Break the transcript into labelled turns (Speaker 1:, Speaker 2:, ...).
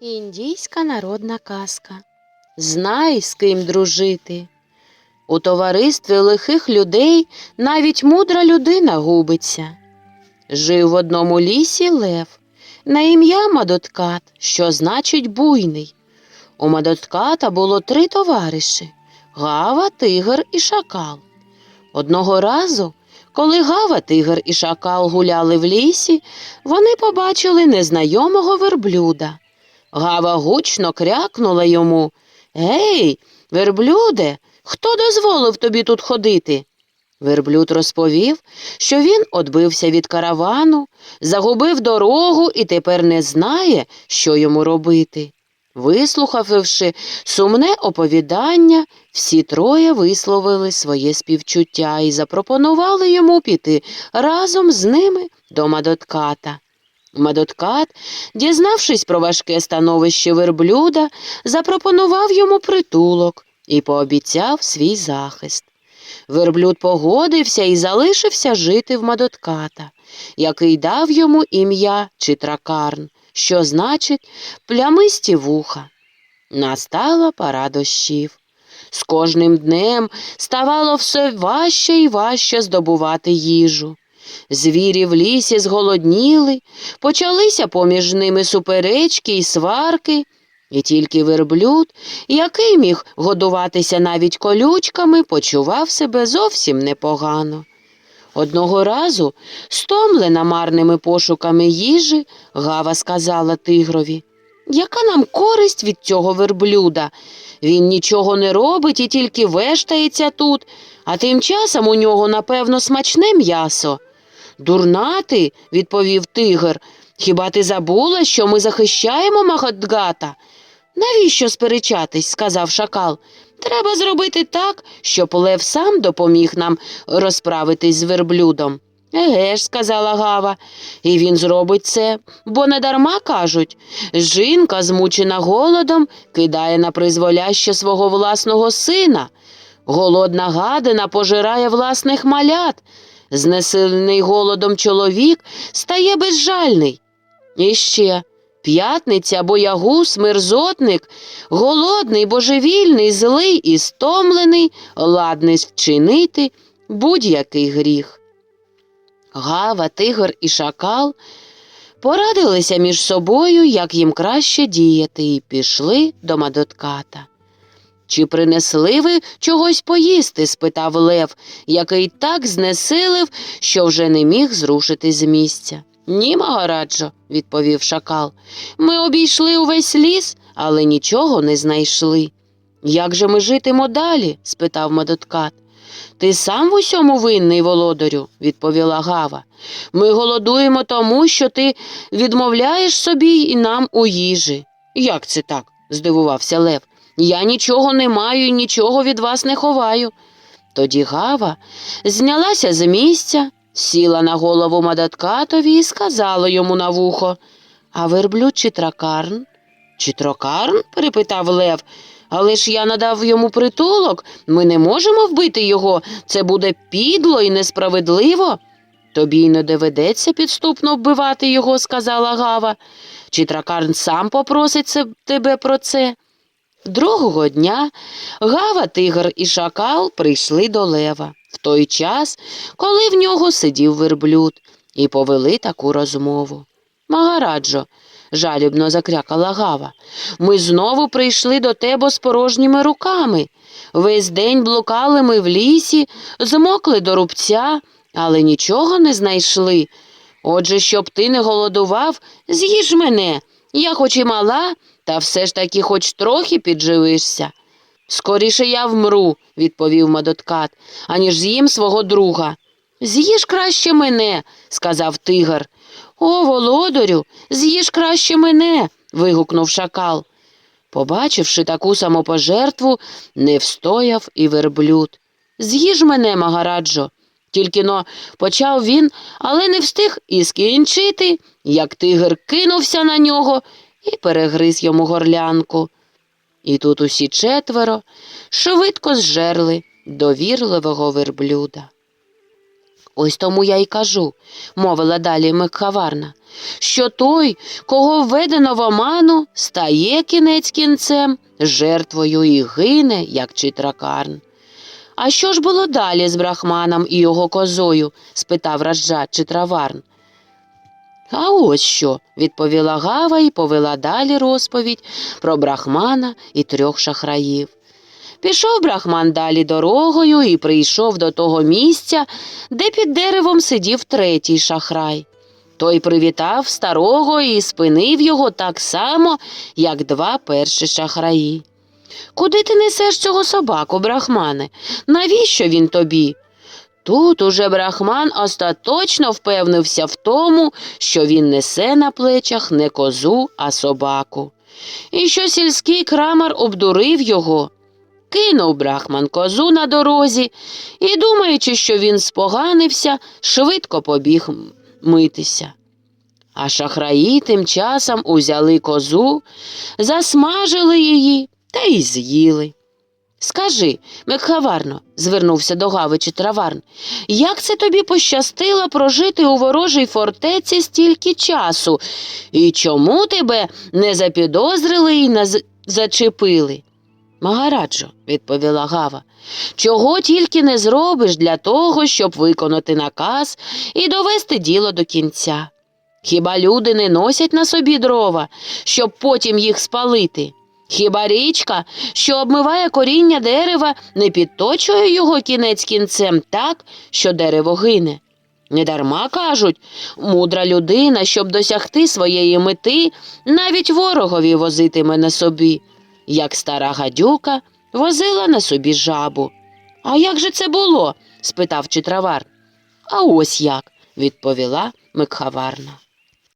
Speaker 1: Індійська народна казка. Знай, з ким дружити. У товаристві лихих людей навіть мудра людина губиться. Жив в одному лісі лев, на ім'я Мадоткат, що значить буйний. У Мадотката було три товариші Гава, Тигр і Шакал. Одного разу, коли Гава, Тигр і Шакал гуляли в лісі, вони побачили незнайомого верблюда. Гава гучно крякнула йому. Гей, верблюде, хто дозволив тобі тут ходити? Верблюд розповів, що він одбився від каравану, загубив дорогу і тепер не знає, що йому робити. Вислухавши сумне оповідання, всі троє висловили своє співчуття і запропонували йому піти разом з ними до Мадотката. Мадоткат, дізнавшись про важке становище верблюда, запропонував йому притулок і пообіцяв свій захист. Верблюд погодився і залишився жити в Мадотката, який дав йому ім'я Читракарн, що значить плямисті вуха. Настала пора дощів. З кожним днем ставало все важче і важче здобувати їжу. Звірі в лісі зголодніли, почалися поміж ними суперечки і сварки, і тільки верблюд, який міг годуватися навіть колючками, почував себе зовсім непогано. Одного разу, стомлена марними пошуками їжі, Гава сказала тигрові, яка нам користь від цього верблюда? Він нічого не робить і тільки вештається тут, а тим часом у нього, напевно, смачне м'ясо. Дурна ти, відповів тигр. Хіба ти забула, що ми захищаємо Магадгата? Навіщо сперечатись? сказав шакал. Треба зробити так, щоб лев сам допоміг нам розправитись з верблюдом. Еге ж, сказала Гава, і він зробить це, бо недарма кажуть. Жінка, змучена голодом, кидає на призволяще свого власного сина. Голодна гадина пожирає власних малят. Знесилений голодом чоловік стає безжальний. І ще п'ятниця, боягуз, мерзотник, голодний, божевільний, злий і стомлений, ладний вчинити будь-який гріх. Гава, тигр і шакал порадилися між собою, як їм краще діяти, і пішли до Мадотката. Чи принесли ви чогось поїсти? спитав Лев, який так знесилив, що вже не міг зрушити з місця. Ні, Магараджо, відповів шакал. Ми обійшли увесь ліс, але нічого не знайшли. Як же ми житимо далі? спитав Мадоткат. Ти сам в усьому винний, володарю, відповіла Гава. Ми голодуємо тому, що ти відмовляєш собі і нам у їжі. Як це так? здивувався Лев. Я нічого не маю і нічого від вас не ховаю. Тоді Гава знялася з місця, сіла на голову Мадаткатові і сказала йому на вухо А верблюд чи тракарн? Чи трокарн? перепитав Лев. Але ж я надав йому притулок. Ми не можемо вбити його. Це буде підло і несправедливо. Тобі й не доведеться підступно вбивати його, сказала Гава. Чи тракарн сам попросить тебе про це? Другого дня Гава, тигр і шакал прийшли до лева в той час, коли в нього сидів верблюд, і повели таку розмову. Магараджо, жалібно закрякала Гава, ми знову прийшли до тебе з порожніми руками. Весь день блукали ми в лісі, змокли до рубця, але нічого не знайшли. Отже, щоб ти не голодував, з'їж мене. Я хоч і мала, та все ж таки хоч трохи підживишся. Скоріше я вмру, відповів Мадоткат, аніж з'їм свого друга. З'їж краще мене, сказав тигр. О, володарю, з'їж краще мене. вигукнув шакал. Побачивши таку самопожертву, не встояв і верблюд. З'їж мене, Магараджо. Тільки но почав він, але не встиг і скінчити, як тигр кинувся на нього і перегриз йому горлянку. І тут усі четверо швидко зжерли довірливого верблюда. Ось тому я й кажу, мовила далі Микхаварна, що той, кого введено в оману, стає кінець кінцем жертвою і гине, як читракарн. А що ж було далі з брахманом і його козою? спитав Раджа Читраварн. А ось що, відповіла Гава і повела далі розповідь про брахмана і трьох шахраїв. Пішов брахман далі дорогою і прийшов до того місця, де під деревом сидів третій шахрай. Той привітав старого і спинив його так само, як два перші шахраї. Куди ти несеш цього собаку, брахмане? Навіщо він тобі? Тут уже брахман остаточно впевнився в тому, що він несе на плечах не козу, а собаку, і що сільський крамар обдурив його. Кинув брахман козу на дорозі і, думаючи, що він споганився, швидко побіг митися. А шахраї тим часом узяли козу, засмажили її та й з'їли. Скажи, Мекхаварно, звернувся до Гавичі Траварн, як це тобі пощастило прожити у ворожій фортеці стільки часу, і чому тебе не запідозрили і не зачепили? Магараджо, відповіла Гава, чого тільки не зробиш для того, щоб виконати наказ і довести діло до кінця. Хіба люди не носять на собі дрова, щоб потім їх спалити? Хіба річка, що обмиває коріння дерева, не підточує його кінець кінцем так, що дерево гине? Недарма кажуть, мудра людина, щоб досягти своєї мети, навіть ворогові возитиме на собі, як стара гадюка возила на собі жабу. А як же це було? спитав читравар. А ось як, відповіла Микхаварна.